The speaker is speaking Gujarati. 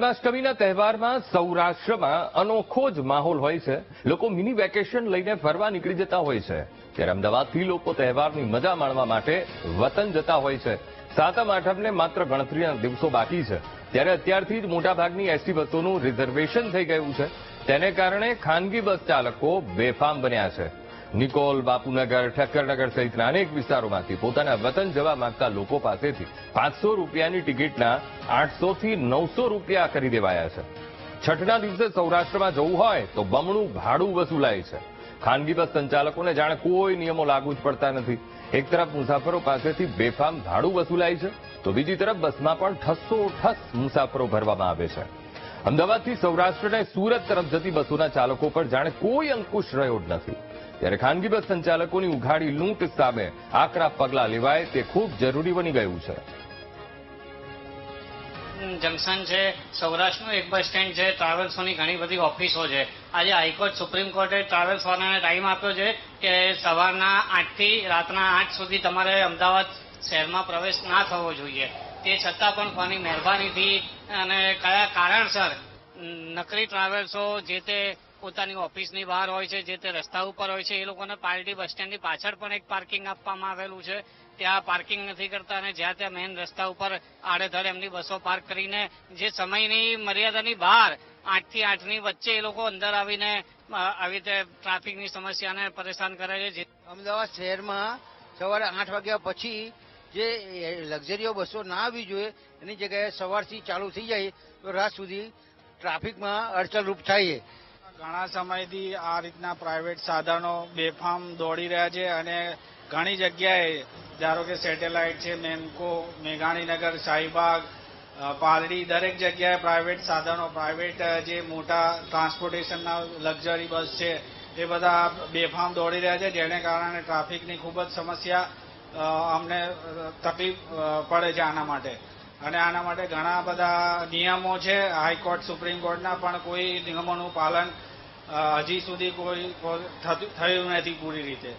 જન્માષ્ટમીના તહેવારમાં સૌરાષ્ટ્રમાં અનોખો જ માહોલ હોય છે. લોકો મિની વેકેશન લઈને ફરવા નીકળી જતા હોય છે. ત્યારે અમદાવાદથી લોકો તહેવારની મજા માણવા માટે વતન જતા હોય છે. સાતમ આઠમને માત્ર ગણતરીના દિવસો બાકી છે. ત્યારે અત્યારથી જ મોટાભાગની એસટી બસોનું રિઝર્વેશન થઈ ગયું છે. તેને કારણે ખાનગી બસ ચાલકો બેફામ બન્યા છે. નિકોલ બાપુનગર ઠક્કરનગર સહિતના અનેક વિસ્તારોમાંથી પોતાના વતન જવા માંગતા લોકો પાસેથી પાંચસો રૂપિયાની ટિકિટના આઠસો થી નવસો રૂપિયા કરી દેવાયા છે. છઠના દિવસે સૌરાષ્ટ્રમાં જવું હોય તો બમણું ભાડું વસૂલાય છે. ખાનગી બસ સંચાલકોને જાણે કોઈ નિયમો લાગુ જ પડતા નથી. એક તરફ મુસાફરો પાસેથી બેફામ ભાડું વસૂલાય છે તો બીજી તરફ બસમાં પણ ઠસ્સો ઠસ મુસાફરો ભરવામાં આવે છે. અમદાવાદથી સૌરાષ્ટ્ર સુરત તરફ જતી બસોના ચાલકો પર જાણે કોઈ અંકુશ રહ્યો જ નથી. ત્યારે ખાનગી બસ સંચાલકોની ઉઘાડી લૂંટ સામે આકરા પગલાં લેવાય તે ખૂબ જરૂરી બની ગયું છે. જંકશન છે, સૌરાષ્ટ્રનું એક બસ સ્ટેન્ડ છે, ટ્રાવેલ્સોની ઘણી બધી ઓફિસો છે. આજે હાઈકોર્ટ, સુપ્રીમ કોર્ટે ટ્રાવેલ્સ વાળાને ટાઈમ આપ્યો છે કે સવારના આઠથી રાતના આઠ સુધી તમારે અમદાવાદ શહેરમાં પ્રવેશ ના થવો જોઈએ. તે છતાં પણ કોની મહેરબાનીથી અને કયા કારણસર નકરી ટ્રાવેલ્સો જે તે પોતાની ઓફિસની બહાર હોય છે, જે તે રસ્તા ઉપર હોય છે, એ લોકોને પાર્ટી બસ સ્ટેન્ડની પાછળ પણ એક પાર્કિંગ આપવામાં આવેલું છે. ત્યાં પાર્કિંગ નથી કરતા અને જ્યાં ત્યાં મેઇન રસ્તા ઉપર આડેધડ એમની બસો પાર્ક કરીને જે સમયની મર્યાદાની બહાર આઠથી આઠની વચ્ચે એ લોકો અંદર આવીને આવી રીતે ટ્રાફિકની સમસ્યાને પરેશાન કરે છે. અમદાવાદ શહેરમાં સવારે આઠ વાગ્યા પછી જે લક્ઝરીઓ બસો ના આવવી જોઈએ, એની જગ્યાએ સવારથી ચાલુ થઈ જાય, તો રાત સુધી ટ્રાફિકમાં અડચણરૂપ થાય ઘણા સમયથી આ રીતના પ્રાઇવેટ સાધનો બેફામ દોડી રહ્યા છે અને ઘણી જગ્યાએ ધારો કે સેટેલાઇટ છે મેમકો મેઘાણીનગર, શાહીબાગ પાલડી દરેક જગ્યાએ પ્રાઇવેટ સાધનો, પ્રાઇવેટ જે મોટા ટ્રાન્સપોર્ટેશનના લક્ઝરી બસ છે, એ બધા બેફામ દોડી રહ્યા છે, જેને કારણે ટ્રાફિકની ખૂબ જ સમસ્યા અમને તકલીફ પડે છે આના માટે. અને આના માટે ઘણા બધા નિયમો છે. હાઈકોર્ટ, સુપ્રીમ કોર્ટના પણ કોઈ નિયમોનું પાલન હજી સુધી કોઈ થયું નથી પૂરી રીતે.